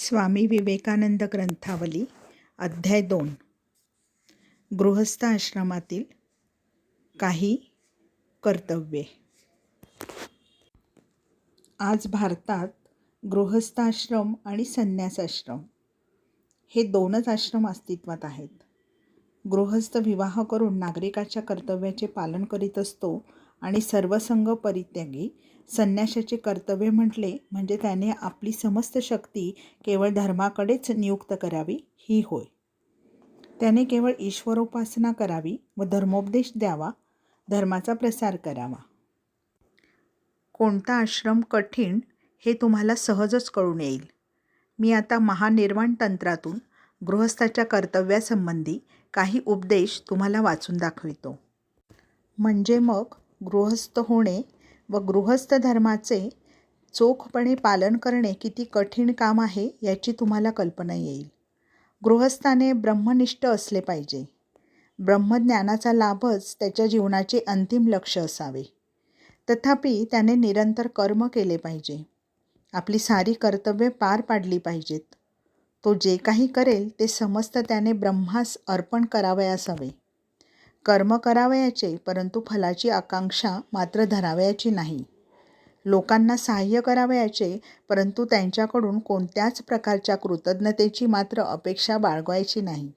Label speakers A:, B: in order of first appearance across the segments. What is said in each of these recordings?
A: स्वामी विवेकानंद ग्रंथावली अध्याय दोन. गृहस्थ आश्रमातील काही कर्तव्ये. आज भारतात गृहस्थाश्रम आणि संन्यासाश्रम हे दोनच आश्रम अस्तित्वात आहेत. गृहस्थ विवाह करून नागरिकाच्या कर्तव्याचे पालन करीत असतो आणि सर्वसंग परित्यागी संन्याशाचे कर्तव्य म्हटले म्हणजे त्याने आपली समस्त शक्ती केवळ धर्माकडेच नियुक्त करावी ही होय. त्याने केवळ ईश्वरोपासना करावी व धर्मोपदेश द्यावा धर्माचा प्रसार करावा. कोणता आश्रम कठीण हे तुम्हाला सहजच कळून येईल. मी आता महानिर्वाण तंत्रातून गृहस्थाच्या कर्तव्यासंबंधी काही उपदेश तुम्हाला वाचून दाखवितो. म्हणजे मग गृहस्थ होणे व गृहस्थ धर्माचे चोखपणे पालन करणे किती कठीण काम आहे याची तुम्हाला कल्पना येईल. गृहस्थाने ब्रह्मनिष्ठ असले पाहिजे. ब्रह्मज्ञानाचा लाभच त्याच्या जीवनाचे अंतिम लक्ष असावे. तथापि त्याने निरंतर कर्म केले पाहिजे. आपली सारी कर्तव्ये पार पाडली पाहिजेत. तो जे काही करेल ते समस्त त्याने ब्रह्मास अर्पण करावयास हवे. कर्म करावयाचे परंतु फलाची आकांक्षा मात्र धरावयाची नाही. लोकांना सहाय्य करावयाचे परंतु त्यांच्याकडून कोणत्याच प्रकारच्या कृतज्ञतेची मात्र अपेक्षा बाळगायची नाही.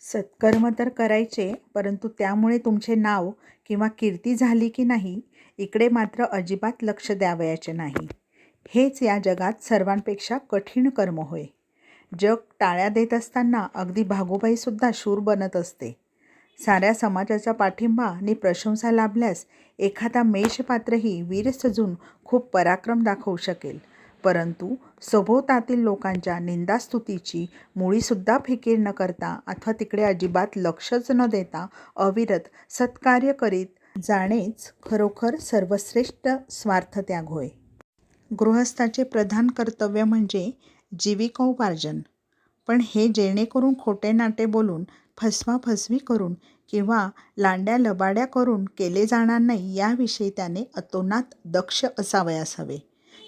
A: सत्कर्म तर करायचे परंतु त्यामुळे तुमचे नाव किंवा कीर्ती झाली की नाही इकडे मात्र अजिबात लक्ष द्यावयाचे नाही. हेच या जगात सर्वांपेक्षा कठीण कर्म होय. जग टाळ्या देत असताना अगदी भागोबाईसुद्धा शूर बनत असते. साऱ्या समाजाचा पाठिंबा आणि प्रशंसा लाभल्यास एखादा मेषपात्रही वीर सजून खूप पराक्रम दाखवू शकेल. परंतु सभोवतातील लोकांच्या निंदास्तुतीची मुळीसुद्धा फिकीर न करता अथवा तिकडे अजिबात लक्षच न देता अविरत सत्कार्य करीत जाणेच खरोखर सर्वश्रेष्ठ स्वार्थत्याग होय गृहस्थाचे प्रधान कर्तव्य म्हणजे जीविकोपार्जन. पण हे जेणेकरून खोटे नाटे बोलून फसवाफसवी करून किंवा लांड्या लबाड्या करून केले जाणार नाही याविषयी त्याने अतोनात दक्ष असावयास हवे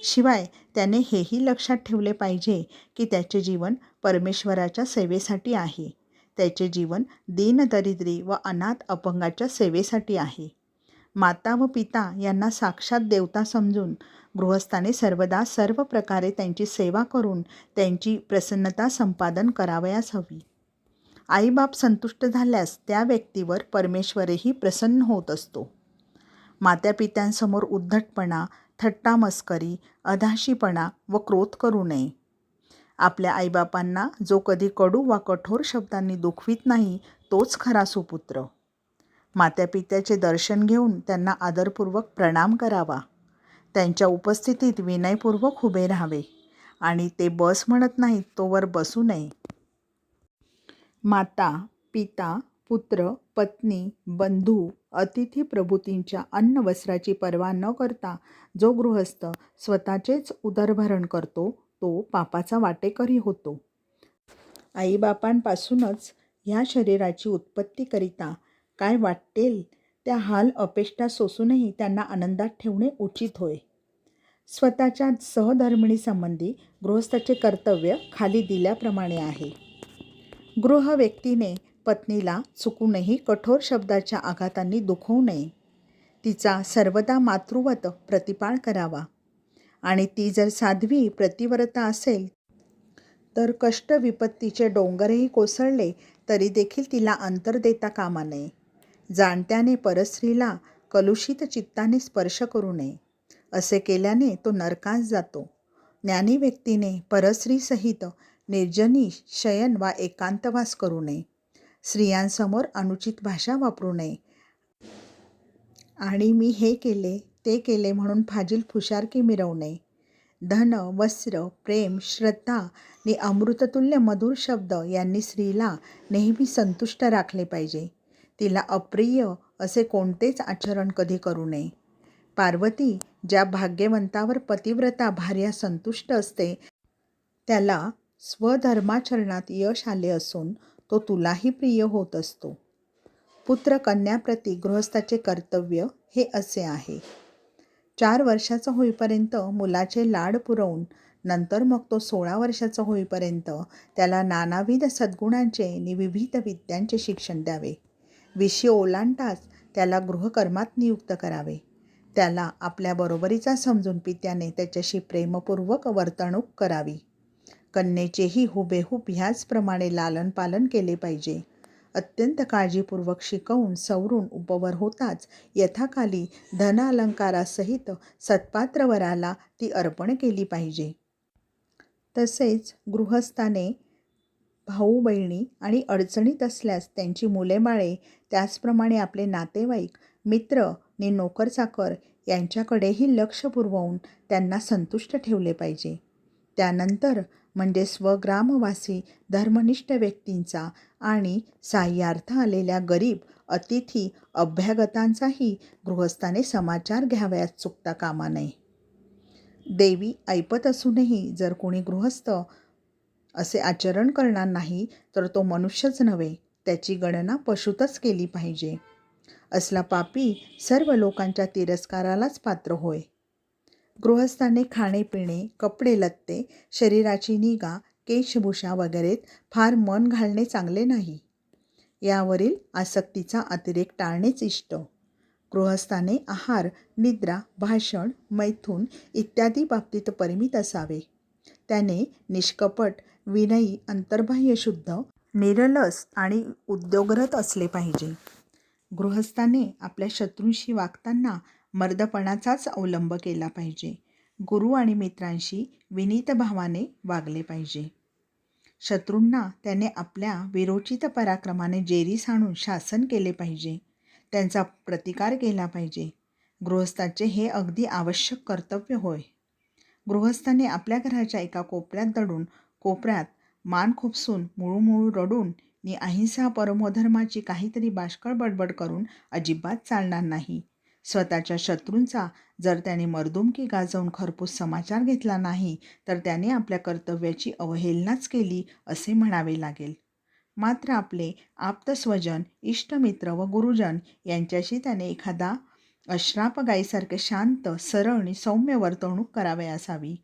A: शिवाय त्याने हेही लक्षात ठेवले पाहिजे की त्याचे जीवन परमेश्वराच्या सेवेसाठी आहे. त्याचे जीवन दीनदरिद्री व अनाथ अपंगाच्या सेवेसाठी आहे. माता व पिता यांना साक्षात देवता समजून गृहस्थाने सर्वदा सर्व प्रकारे त्यांची सेवा करून त्यांची प्रसन्नता संपादन करावयास हवी. आईबाप संतुष्ट झाल्यास त्या व्यक्तीवर परमेश्वरही प्रसन्न होत असतो. मात्यापित्यांसमोर उद्धटपणा थट्टा मस्करी अधाशीपणा व क्रोध करू नये. आपल्या आईबापांना जो कधी कडू वा कठोर शब्दांनी दुखवीत नाही तोच खरा सुपुत्र. मात्यापित्याचे दर्शन घेऊन त्यांना आदरपूर्वक प्रणाम करावा. त्यांच्या उपस्थितीत विनयपूर्वक उभे राहावे आणि ते बस म्हणत नाहीत तोवर बसू नये. माता पिता पुत्र पत्नी बंधू अतिथी प्रभूतींच्या अन्न वस्त्राची पर्वा न करता जो गृहस्थ स्वतःचेच उदरभरण करतो तो पापाचा वाटेकरी होतो. आईबापांपासूनच ह्या शरीराची उत्पत्तीकरिता काय वाटेल त्या हाल अपेष्टा सोसूनही त्यांना आनंदात ठेवणे उचित होय. स्वतःच्या सहधर्मिणीसंबंधी गृहस्थाचे कर्तव्य खाली दिल्याप्रमाणे आहे. गृह व्यक्तीने पत्नीला चुकूनही कठोर शब्दाच्या आघातांनी दुखवू नये. तिचा सर्वदा मातृवत प्रतिपाळ करावा. आणि ती जर साध्वी प्रतिव्रता असेल तर कष्ट विपत्तीचे डोंगरही कोसळले तरी देखील तिला अंतर देता कामा नये. जाणत्याने परस्त्रीला कलुषित चित्ताने स्पर्श करू नये. असे केल्याने तो नरकास जातो. ज्ञानी व्यक्तीने परस्त्रीसहित निर्जनी शयन वा एकांतवास करू नये. स्त्रियांसमोर अनुचित भाषा वापरू नये. आणि मी हे केले ते केले म्हणून फाजील फुशारकी मिरवू नये. धन वस्त्र प्रेम श्रद्धा आणि अमृततुल्य मधुर शब्द यांनी स्त्रीला नेहमी संतुष्ट राखले पाहिजे. तिला अप्रिय असे कोणतेच आचरण कधी करू नये. पार्वती ज्या भाग्यवंतावर पतिव्रता भार्या संतुष्ट असते त्याला स्वधर्माचरणात यश आले असून तो तुलाही प्रिय होत असतो. पुत्र कन्याप्रती गृहस्थाचे कर्तव्य हे असे आहे. चार वर्षाचा होईपर्यंत मुलाचे लाड पुरवून नंतर मग तो सोळा वर्षाचा होईपर्यंत त्याला नानाविध सद्गुणांचे आणि विविध विद्यांचे शिक्षण द्यावे. विषय ओलांडताच त्याला गृहकर्मात नियुक्त करावे. त्याला आपल्या बरोबरीचा समजून पित्याने त्याच्याशी प्रेमपूर्वक वर्तणूक करावी. कन्येचेही हुबेहूब ह्याचप्रमाणे लालनपालन केले पाहिजे. अत्यंत काळजीपूर्वक शिकवून सवरून उपवर होताच यथाकाली धन अलंकारासहित सत्पात्रवराला ती अर्पण केली पाहिजे. तसेच गृहस्थाने भाऊ बहिणी आणि अडचणीत असल्यास त्यांची मुले बाळे त्याचप्रमाणे आपले नातेवाईक मित्र नि नोकरचाकर यांच्याकडेही लक्ष पुरवून त्यांना संतुष्ट ठेवले पाहिजे. त्यानंतर म्हणजे स्वग्रामवासी धर्मनिष्ठ व्यक्तींचा आणि साह्यार्थ आलेल्या गरीब अतिथी अभ्यागतांचाही गृहस्थाने समाचार घ्यावयात चुकता कामा नये. देवी ऐपत असूनही जर कोणी गृहस्थ असे आचरण करणार नाही तर तो मनुष्यच नव्हे त्याची गणना पशुतच केली पाहिजे. असला पापी सर्व लोकांच्या तिरस्कारालाच पात्र होय. गृहस्थाने खाणे पिणे कपडे लत्ते शरीराची निगा केशभूषा वगैरेत फार मन घालणे चांगले नाही. यावरील आसक्तीचा अतिरेक टाळणेच इष्ट. गृहस्थाने आहार निद्रा भाषण मैथून इत्यादी बाबतीत परिमित असावे. त्याने निष्कपट विनयी अंतर्बाह्य शुद्ध निरलस आणि उद्योगरत असले पाहिजे. गृहस्थाने आपल्या शत्रूंशी वागताना मर्दपणाचाच अवलंब केला पाहिजे. गुरु आणि मित्रांशी विनीत भावाने वागले पाहिजे. शत्रूंना त्याने आपल्या विरोचित पराक्रमाने जेरीस आणून शासन केले पाहिजे. त्यांचा प्रतिकार केला पाहिजे. गृहस्थाचे हे अगदी आवश्यक कर्तव्य होय. गृहस्थाने आपल्या घराच्या एका कोपऱ्यात दडून कोपऱ्यात मान खुपसून मुळूमुळू रडून नि अहिंसा परमोधर्माची काहीतरी बाष्कळ बडबड करून अजिबात चालणार नाही. स्वतःच्या शत्रूंचा जर त्याने मर्दुमकी गाजवून खरपूस समाचार घेतला नाही तर त्याने आपल्या कर्तव्याची अवहेलनाच केली असे म्हणावे लागेल. मात्र आपले आप्तस्वजन इष्टमित्र व गुरुजन यांच्याशी त्याने एखादा अश्राप गायीसारखे शांत सरळ आणि सौम्य वर्तवणूक करावे असावी.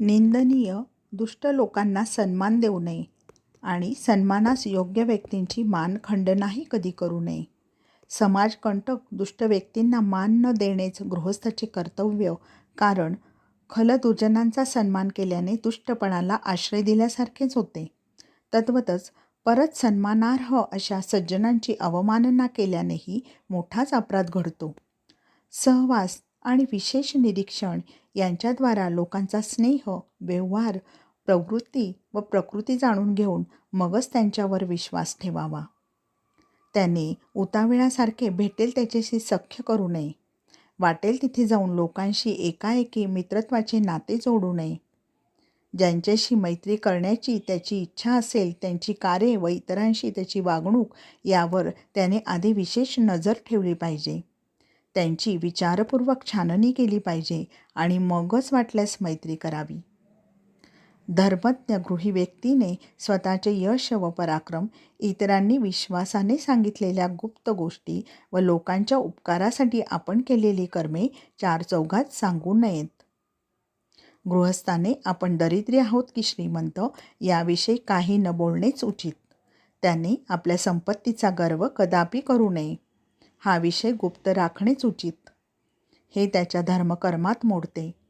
A: निंदनीय दुष्ट लोकांना सन्मान देऊ नये आणि सन्मानास योग्य व्यक्तींची मानखंडनाही कधी करू नये. समाजकंटक दुष्ट व्यक्तींना मान न देणेच गृहस्थाचे कर्तव्य. कारण खलदुर्जनांचा सन्मान केल्याने दुष्टपणाला आश्रय दिल्यासारखेच होते. तद्वतच परत सन्मानार्ह अशा सज्जनांची अवमानना केल्यानेही मोठाच अपराध घडतो. सहवास आणि विशेष निरीक्षण यांच्याद्वारा लोकांचा स्नेह व्यवहार प्रवृत्ती व प्रकृती जाणून घेऊन मगच त्यांच्यावर विश्वास ठेवावा. त्याने उताविळासारखे भेटेल त्याच्याशी सख्य करू नये. वाटेल तिथे जाऊन लोकांशी एकाएकी मित्रत्वाचे नाते जोडू नये. ज्यांच्याशी मैत्री करण्याची त्याची इच्छा असेल त्यांची कार्ये व इतरांशी त्याची वागणूक यावर त्याने आधी विशेष नजर ठेवली पाहिजे. त्यांची विचारपूर्वक छाननी केली पाहिजे आणि मगच वाटल्यास मैत्री करावी. धर्मज्ञ गृही व्यक्तीने स्वतःचे यश व पराक्रम इतरांनी विश्वासाने सांगितलेल्या गुप्त गोष्टी व लोकांच्या उपकारासाठी आपण केलेली कर्मे चार चौघात सांगू नयेत. गृहस्थाने आपण दरिद्री आहोत की श्रीमंत याविषयी काही न बोलणेच उचित. त्याने आपल्या संपत्तीचा गर्व कदापि करू नये. हा विषय गुप्त राखणेच उचित. हे त्याच्या धर्मकर्मात मोडते.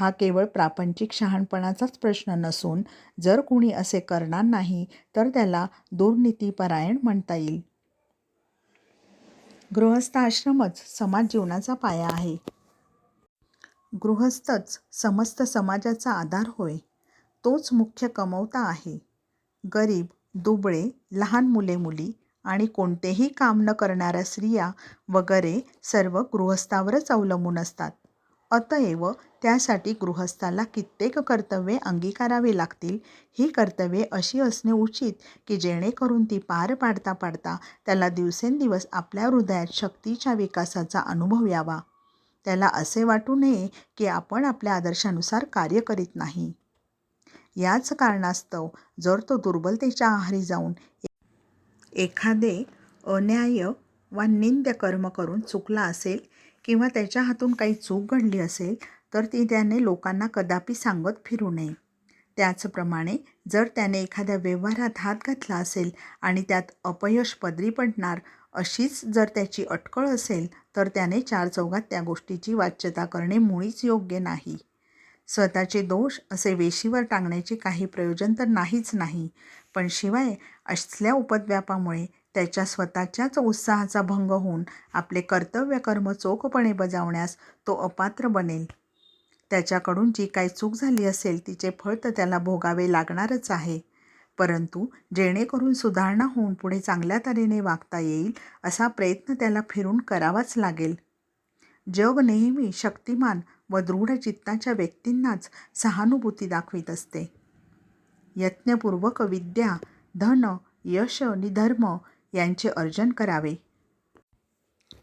A: हा केवळ प्रापंचिक शहाणपणाचाच प्रश्न नसून जर कुणी असे करणार नाही तर त्याला दुर्नीतीपरायण म्हणता येईल. गृहस्थ आश्रमच समाज जीवनाचा पाया आहे. गृहस्थच समस्त समाजाचा आधार होय. तोच मुख्य कमवता आहे. गरीब दुबळे लहान मुले मुली आणि कोणतेही काम न करणाऱ्या स्त्रिया वगैरे सर्व गृहस्थावरच अवलंबून असतात. अतएव त्यासाठी गृहस्थाला कित्येक कर्तव्ये अंगीकारावी लागतील. ही कर्तव्ये अशी असणे उचित की जेणेकरून ती पार पाडता पाडता त्याला दिवसेंदिवस आपल्या हृदयात शक्तीच्या विकासाचा अनुभव यावा. त्याला असे वाटू नये की आपण आपल्या आदर्शानुसार कार्य करीत नाही. याच कारणास्तव जर तो दुर्बलतेच्या आहारी जाऊन एखादे अन्याय वा निंद्य कर्म करून चुकला असेल किंवा त्याच्या हातून काही चूक घडली असेल तर ती त्याने लोकांना कदापि सांगत फिरू नये. त्याचप्रमाणे जर त्याने एखाद्या व्यवहारात हात घातला असेल आणि त्यात अपयश पदरी पडणार अशीच जर त्याची अटकळ असेल तर त्याने चार चौघात त्या गोष्टीची वाच्यता करणे मुळीच योग्य नाही. स्वतःचे दोष असे वेशीवर टांगण्याचे काही प्रयोजन तर नाहीच नाही पण शिवाय असल्या उपद्व्यापामुळे त्याच्या स्वतःच्याच उत्साहाचा भंग होऊन आपले कर्तव्य कर्म चोखपणे बजावण्यास तो अपात्र बनेल. त्याच्याकडून जी काही चूक झाली असेल तिचे फळ तर त्याला भोगावे लागणारच आहे. परंतु जेणेकरून सुधारणा होऊन पुढे चांगल्या तऱ्हेने वागता येईल असा प्रयत्न त्याला फिरून करावाच लागेल. जग नेहमी शक्तिमान व दृढ चित्ताच्या व्यक्तींनाच सहानुभूती दाखवित असते. यत्नपूर्वक विद्या धन यश निधर्म यांचे अर्जन करावे.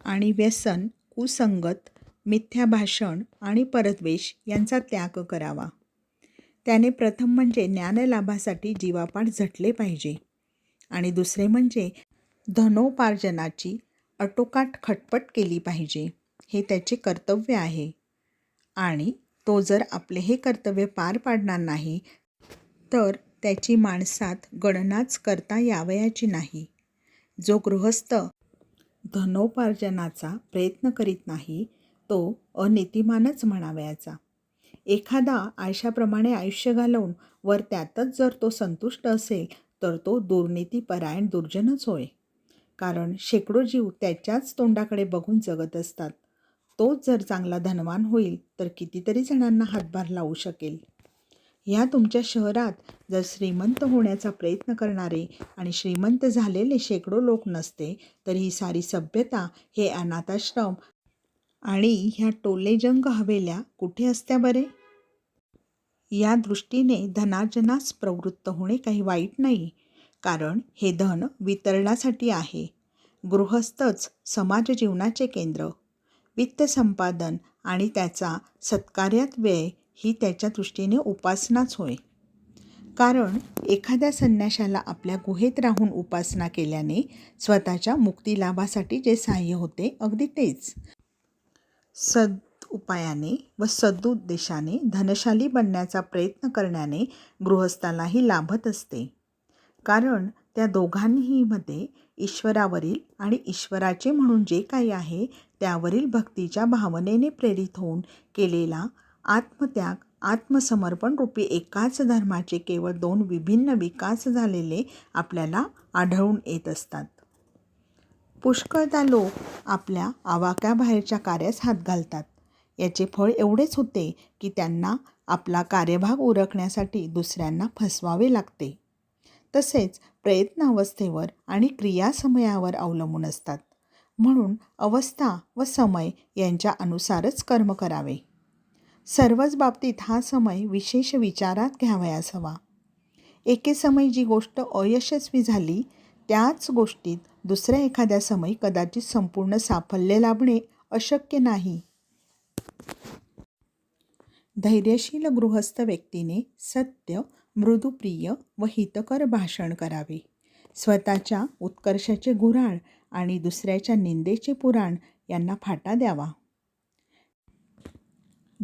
A: आणि व्यसन कुसंगत मिथ्या भाषण आणि परद्वेष यांचा त्याग करावा. त्याने प्रथम म्हणजे ज्ञानलाभासाठी जीवापाड झटले पाहिजे. आणि दुसरे म्हणजे धनोपार्जनाची अटोकाट खटपट केली पाहिजे. हे त्याचे कर्तव्य आहे. आणि तो जर आपले हे कर्तव्य पार पाडणार नाही तर त्याची माणसात गणनाच करता यावयाची नाही. जो गृहस्थ धनोपार्जनाचा प्रयत्न करीत नाही तो अनितिमानच म्हणावयाचा. एखादा आयशाप्रमाणे आयुष्य घालवून वर त्यातच जर तो संतुष्ट असेल तर तो दुर्नीतीपरायण दुर्जनच होय. कारण शेकडो जीव त्याच्याच तोंडाकडे बघून जगत असतात. तोच जर चांगला धनवान होईल तर कितीतरी जणांना हातभार लावू शकेल. ह्या तुमच्या शहरात जर श्रीमंत होण्याचा प्रयत्न करणारे आणि श्रीमंत झालेले शेकडो लोक नसते तर ही सारी सभ्यता हे अनाथाश्रम आणि ह्या टोलेजंग हवेल्या कुठे असत्या बरे? या दृष्टीने धनार्जनास प्रवृत्त होणे काही वाईट नाही कारण हे धन वितरणासाठी आहे. गृहस्थच समाज जीवनाचे केंद्र. वित्त संपादन आणि त्याचा सत्कार्यात व्यय ही त्याच्या दृष्टीने उपासनाच होय. कारण एखाद्या संन्याशाला आपल्या गुहेत राहून उपासना केल्याने स्वतःच्या मुक्तिलाभासाठी जे सहाय्य होते अगदी तेच. सद उपायाने व सदुद्देशाने धनशाली बनण्याचा प्रयत्न करण्याने गृहस्थालाही लाभत असते. कारण त्या दोघांनीही मध्ये ईश्वरावरील आणि ईश्वराचे म्हणून जे काही आहे त्यावरील भक्तीच्या भावनेने प्रेरित होऊन केलेला आत्मत्याग आत्मसमर्पण रूपी एकाच धर्माचे केवळ दोन विभिन्न विकास झालेले आपल्याला आढळून येत असतात. पुष्कळदा लोक आपल्या आवाक्याबाहेरच्या कार्यास हात घालतात. याचे फळ एवढेच होते की त्यांना आपला कार्यभाग उरकण्यासाठी दुसऱ्यांना फसवावे लागते. तसेच प्रयत्न अवस्थेवर आणि क्रियासमयावर अवलंबून असतात. म्हणून अवस्था व समय यांच्या अनुसारच कर्म करावे. सर्वच बाबतीत हा समय विशेष विचारात घ्यावयास हवा. एके समय जी गोष्ट अयशस्वी झाली त्याच गोष्टीत दुसऱ्या एखाद्या समय कदाचित संपूर्ण साफल्य लाभणे अशक्य नाही. धैर्यशील गृहस्थ व्यक्तीने सत्य मृदुप्रिय व हितकर भाषण करावे. स्वतःच्या उत्कर्षाचे गुऱ्हाळ आणि दुसऱ्याच्या निंदेचे पुराण यांना फाटा द्यावा.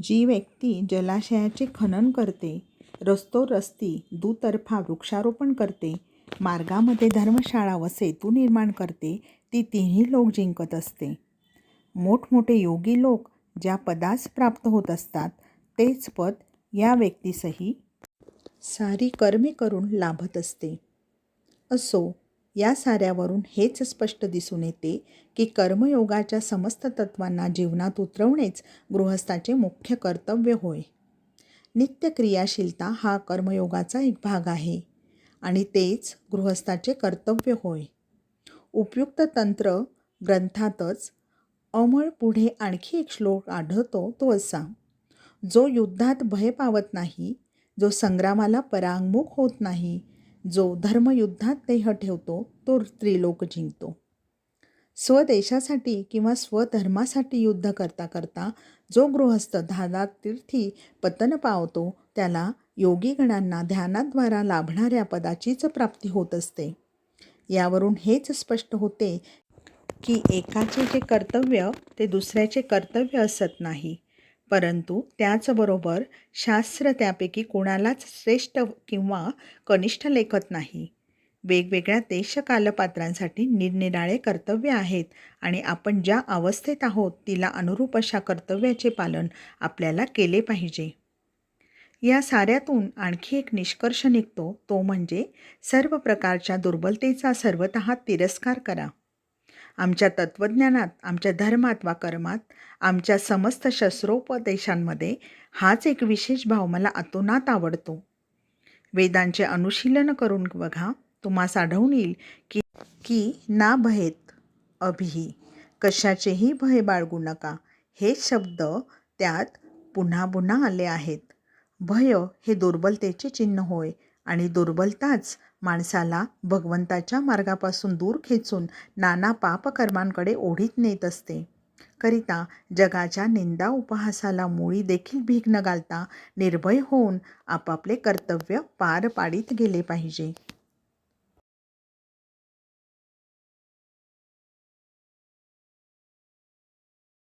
A: जी व्यक्ती जलाशयाचे खनन करते रस्तो रस्ती दुतर्फा वृक्षारोपण करते मार्गामध्ये धर्मशाळा व सेतू निर्माण करते ती तिन्ही लोक जिंकत असते. मोठमोठे योगी लोक ज्या पदास प्राप्त होत असतात तेच पद या व्यक्तीसही सारी कर्मे करून लाभत असते. असो या साऱ्यावरून हेच स्पष्ट दिसून येते की कर्मयोगाच्या समस्त तत्वांना जीवनात उतरवणेच गृहस्थाचे मुख्य कर्तव्य होय. नित्य क्रियाशीलता हा कर्मयोगाचा एक भाग आहे आणि तेच गृहस्थाचे कर्तव्य होय. उपयुक्त तंत्र ग्रंथातच अमळ पुढे आणखी एक श्लोक आढळतो तो असा जो युद्धात भय पावत नाही जो संग्रामाला परांगमुख होत नाही जो धर्मयुद्धात देह ठेवतो तो त्रिलोक जिंकतो. स्वदेशासाठी किंवा स्वधर्मासाठी युद्ध करता करता जो गृहस्थ धादात तीर्थी पतन पावतो त्याला योगीगणांना ध्यानाद्वारा लाभणाऱ्या पदाचीच प्राप्ती होत असते. यावरून हेच स्पष्ट होते की एकाचे जे कर्तव्य ते दुसऱ्याचे कर्तव्य असत नाही. परंतु त्याचबरोबर शास्त्र त्यापैकी कोणालाच श्रेष्ठ किंवा कनिष्ठ लेखत नाही. वेगवेगळ्या देशकालपात्रांसाठी निरनिराळे कर्तव्य आहेत आणि आपण ज्या अवस्थेत आहोत तिला अनुरूप अशा कर्तव्याचे पालन आपल्याला केले पाहिजे. या साऱ्यातून आणखी एक निष्कर्ष निघतो तो म्हणजे सर्व प्रकारच्या दुर्बलतेचा सर्वत तिरस्कार करा. आमच्या तत्त्वज्ञानात आमच्या धर्मात वा कर्मात आमच्या समस्त शस्त्रोपदेशांमध्ये हाच एक विशेष भाव मला अतोनात आवडतो. वेदांचे अनुशीलन करून बघा तुम्हास आढळून येईल की की ना भयेत अभिही कशाचेही भय बाळगू नका. हे शब्द त्यात पुन्हा पुन्हा आले आहेत. भय हे दुर्बलतेचे चिन्ह होय. आणि दुर्बलताच माणसाला भगवंताच्या मार्गापासून दूर खेचून नाना पापकर्मांकडे ओढीत नेत असते. करिता जगाच्या निंदा उपहासाला मुळी देखील भीक न घालता निर्भय होऊन आपापले कर्तव्य पार पाडीत गेले पाहिजे.